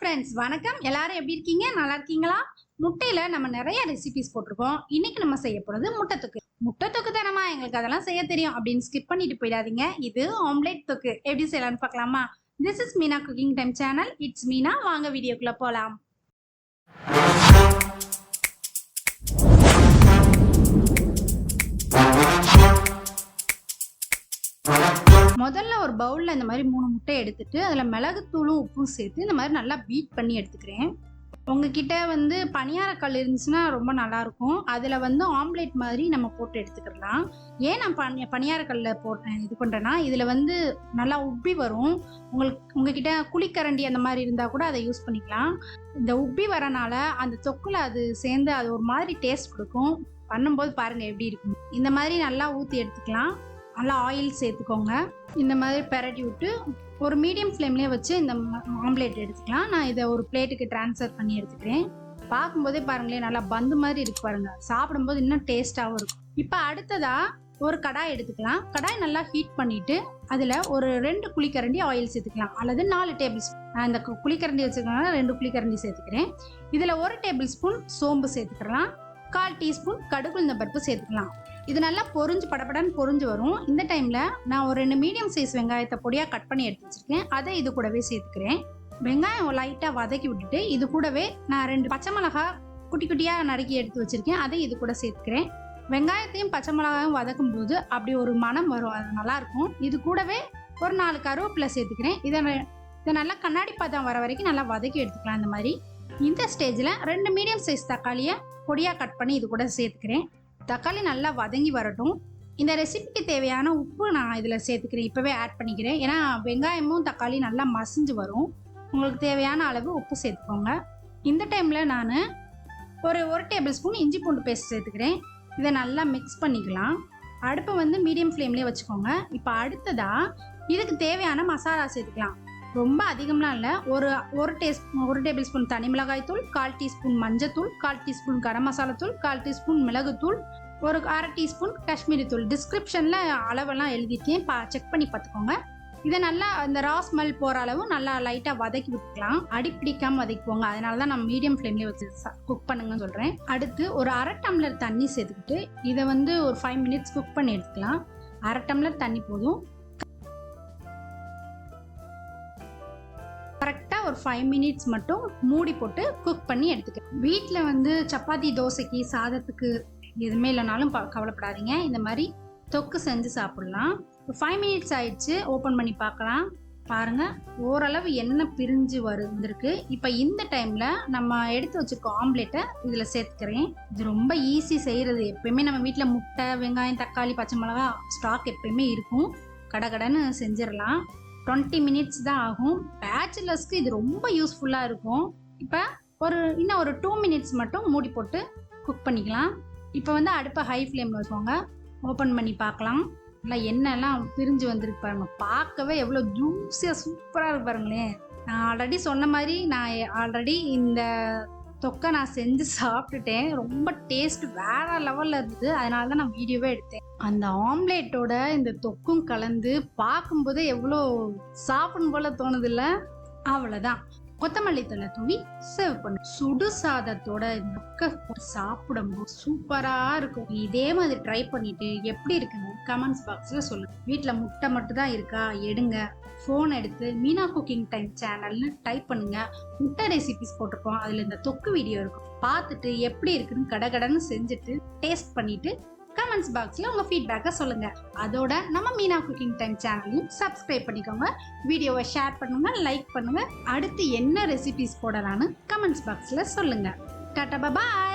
Friends வணக்கம். எல்லாரும் எப்படி இருக்கீங்க? நல்லா இருக்கீங்களா? முட்டையில நம்ம நிறைய ரெசிபிஸ் போட்டிருக்கோம். இன்னைக்கு நம்ம செய்ய போறது முட்டை தொக்கு. முட்டை தொக்கு தானமா எங்களுக்கு அதெல்லாம் செய்ய தெரியும் அப்படின்னு ஸ்கிப் பண்ணிட்டு போயிடாதீங்க. இது ஆம்லேட் தொக்கு. எப்படி செய்யலாம்னு பார்க்கலாமா? This is Meena cooking time channel it's Meena. வாங்க வீடியோக்குள்ள போலாம். முதல்ல ஒரு பவுலில் இந்த மாதிரி மூணு முட்டை எடுத்துட்டு அதில் மிளகுத்தூளும் உப்பும் சேர்த்து இந்த மாதிரி நல்லா பீட் பண்ணி எடுத்துக்கிறேன். உங்ககிட்ட வந்து பணியாரக்கல் இருந்துச்சுன்னா ரொம்ப நல்லாயிருக்கும் அதில் வந்து ஆம்லேட் மாதிரி நம்ம போட்டு எடுத்துக்கிடலாம். ஏன் நான் பனி பணியாரக்கல்ல போட்டேன் இது பண்ணுறேன்னா இதில் வந்து நல்லா உப்பி வரும். உங்களுக்கு உங்ககிட்ட குழிக்கரண்டி அந்த மாதிரி இருந்தால் கூட அதை யூஸ் பண்ணிக்கலாம். இந்த உப்பி வரனால அந்த தொக்கில் அது சேர்ந்து அது ஒரு மாதிரி டேஸ்ட் கொடுக்கும். பண்ணும்போது பாருங்கள் எப்படி இருக்கும். இந்த மாதிரி நல்லா ஊற்றி எடுத்துக்கலாம். நல்லா ஆயில் சேர்த்துக்கோங்க. இந்த மாதிரி பெரட்டி விட்டு ஒரு மீடியம் ஃப்ளேம்லேயே வச்சு இந்த ஆம்லேட் எடுத்துக்கலாம். நான் இதை ஒரு பிளேட்டுக்கு ட்ரான்ஸ்ஃபர் பண்ணி எடுத்துக்கிறேன். பார்க்கும்போதே பாருங்களேன் நல்லா பந்து மாதிரி இருக்கு பாருங்க. சாப்பிடும்போது இன்னும் டேஸ்டாகவும் இருக்கும். இப்போ அடுத்ததா ஒரு கடாய் எடுத்துக்கலாம். கடாய் நல்லா ஹீட் பண்ணிட்டு அதில் ஒரு ரெண்டு குழிக்கரண்டி ஆயில் சேர்த்துக்கலாம். அல்லது நாலு டேபிள் ஸ்பூன் நான் இந்த குழிக்கரண்டி வச்சுருக்கனால ரெண்டு குழிக்கரண்டி சேர்த்துக்கிறேன். இதில் ஒரு டேபிள் ஸ்பூன் சோம்பு சேர்த்துக்கலாம். கால் டீஸ்பூன் இந்த பருப்பு சேர்த்துக்கலாம். இது நல்லா பொரிஞ்சு படபடன்னு பொரிஞ்சு வரும். இந்த டைமில் நான் ஒரு ரெண்டு மீடியம் சைஸ் வெங்காயத்தை பொடியாக கட் பண்ணி எடுத்து வச்சுருக்கேன். அதை இது கூடவே சேர்த்துக்கிறேன். வெங்காயம் லைட்டாக வதக்கி விட்டுட்டு இது கூடவே நான் ரெண்டு பச்சை மிளகா குட்டி குட்டியாக நறுக்கி எடுத்து வச்சுருக்கேன். அதை இது கூட சேர்த்துக்கிறேன். வெங்காயத்தையும் பச்சை மிளகாயும் வதக்கும் போது அப்படி ஒரு மனம் வரும். அது நல்லாயிருக்கும் இது கூடவே ஒரு நாலு கருவேப்பிலை சேர்த்துக்கிறேன். இதை இதை நல்லா கண்ணாடி பாதம் வர வரைக்கும் நல்லா வதக்கி எடுத்துக்கலாம் இந்த மாதிரி. இந்த ஸ்டேஜில் ரெண்டு மீடியம் சைஸ் தக்காளியை பொடியாக கட் பண்ணி இது கூட சேர்த்துக்கிறேன். தக்காளி நல்லா வதங்கி வரட்டும். இந்த ரெசிபிக்கு தேவையான உப்பு நான் இதில் சேர்த்துக்கிறேன். இப்போவே ஆட் பண்ணிக்கிறேன். ஏன்னா வெங்காயமும் தக்காளி நல்லா மசிஞ்சு வரும். உங்களுக்கு தேவையான அளவு உப்பு சேர்த்துக்கோங்க. இந்த டைமில் நான் ஒரு ஒரு டேபிள் ஸ்பூன் இஞ்சி பூண்டு பேஸ்ட் சேர்த்துக்கிறேன். இதை நல்லா மிக்ஸ் பண்ணிக்கலாம். அடுப்பை வந்து மீடியம் ஃப்ளேம்லேயே வச்சுக்கோங்க. இப்போ அடுத்ததாக இதுக்கு தேவையான மசாலா சேர்த்துக்கலாம். ரொம்ப அதிகம்லாம் இல்லை. ஒரு ஒரு டேஸ் ஒரு டேபிள் ஸ்பூன் தனி மிளகாய் தூள் கால் டீஸ்பூன் மஞ்சத்தூள் கால் டீஸ்பூன் கரம் மசாலா தூள் கால் டீஸ்பூன் மிளகுத்தூள் ஒரு அரை டீஸ்பூன் காஷ்மீரி தூள். டிஸ்கிரிப்ஷனில் அளவெல்லாம் எழுதியிருக்கேன். பா செக் பண்ணி பார்த்துக்கோங்க. இதை நல்லா இந்த ரா ஸ்மெல் போகிற அளவு நல்லா லைட்டாக வதக்கி விட்டுக்கலாம். அடி பிடிக்காமல் வதக்கிக்கோங்க. அதனால தான் நான் மீடியம் ஃப்ளேம்லேயே வச்சு குக் பண்ணுங்கன்னு சொல்கிறேன் அடுத்து ஒரு அரை டம்ளர் தண்ணி சேர்த்துக்கிட்டு இதை வந்து ஒரு ஃபைவ் மினிட்ஸ் குக் பண்ணி எடுத்துக்கலாம். அரை டம்ளர் தண்ணி போதும். கரெக்டாக ஒரு ஃபைவ் மினிட்ஸ் மட்டும் மூடி போட்டு குக் பண்ணி எடுத்துக்கிறேன் வீட்டில் வந்து சப்பாத்தி தோசைக்கு சாதத்துக்கு எதுவுமே இல்லைனாலும் கவலைப்படாதீங்க. இந்த மாதிரி தொக்கு செஞ்சு சாப்பிடலாம். ஃபைவ் மினிட்ஸ் ஆயிடுச்சு. ஓப்பன் பண்ணி பார்க்கலாம். பாருங்கள் ஓரளவு எண்ணெய் பிரிஞ்சு வருந்திருக்கு இப்போ இந்த டைமில் நம்ம எடுத்து வச்சுருக்க ஆம்லேட்டை இதில் சேர்த்துக்கிறேன். இது ரொம்ப ஈஸி செய்கிறது எப்பயுமே நம்ம வீட்டில் முட்டை வெங்காயம் தக்காளி பச்சை மிளகா ஸ்டாக் எப்பயுமே இருக்கும். கடகடன்னு செஞ்சிடலாம். டுவெண்ட்டி மினிட்ஸ் தான் ஆகும். பேச்சுலர்ஸ்க்கு இது ரொம்ப யூஸ்ஃபுல்லாக இருக்கும். இப்போ ஒரு இன்னும் ஒரு டூ மினிட்ஸ் மட்டும் மூடி போட்டு குக் பண்ணிக்கலாம். இப்போ வந்து அடுப்பை ஹை ஃப்ளேமில் வச்சுக்கோங்க. ஓப்பன் பண்ணி பார்க்கலாம். நல்லா எண்ணெய்லாம் பிரிஞ்சு வந்திருக்கு பாருங்க. பார்க்கவே எவ்வளோ ஜூஸியாக சூப்பராக இருக்கு பாருங்களேன். நான் ஆல்ரெடி சொன்ன மாதிரி நான் ஆல்ரெடி இந்த தொக்கை நான் செஞ்சு சாப்பிட்டுட்டேன். ரொம்ப டேஸ்ட் வேற லெவலில் இருந்தது. அதனால தான் நான் வீடியோவே எடுத்தேன். அந்த ஆம்லேட்டோட இந்த தொக்கும் கலந்து பார்க்கும்போதே எவ்வளோ சாப்பிடும் போல தோணுதில்ல? அவ்வளோதான் கொத்தமல்லி தலை தூவி சர்வ் பண்ணு சுடு சாதத்தோட இந்த சாப்பிடும்போது சூப்பரா இருக்கும். இதே மாதிரி ட்ரை பண்ணிட்டு எப்படி இருக்குன்னு கமெண்ட்ஸ் பாக்ஸ்ல சொல்லுங்க. வீட்டுல முட்டை மட்டும் தான் இருக்கா? எடுங்க. ஃபோன் எடுத்து மீனா குக்கிங் டைம் சேனல்னு டைப் பண்ணுங்க. முட்டை ரெசிபிஸ் போட்டிருக்கோம். அதுல இந்த தொக்கு வீடியோ இருக்கும். பார்த்துட்டு எப்படி இருக்குன்னு கடகடன்னு செஞ்சுட்டு டேஸ்ட் பண்ணிட்டு கமெண்ட்ஸ் பாக்ஸில் உங்கள் ஃபீட்பேக்கை சொல்லுங்கள் அதோட நம்ம மீனா குக்கிங் டைம் சேனலையும் சப்ஸ்கிரைப் பண்ணிக்கோங்க. வீடியோவை ஷேர் பண்ணுங்கள் லைக் பண்ணுங்கள் அடுத்து என்ன ரெசிபிஸ் போடலான்னு கமெண்ட்ஸ் பாக்ஸில் சொல்லுங்கள் டாட்டா பாய்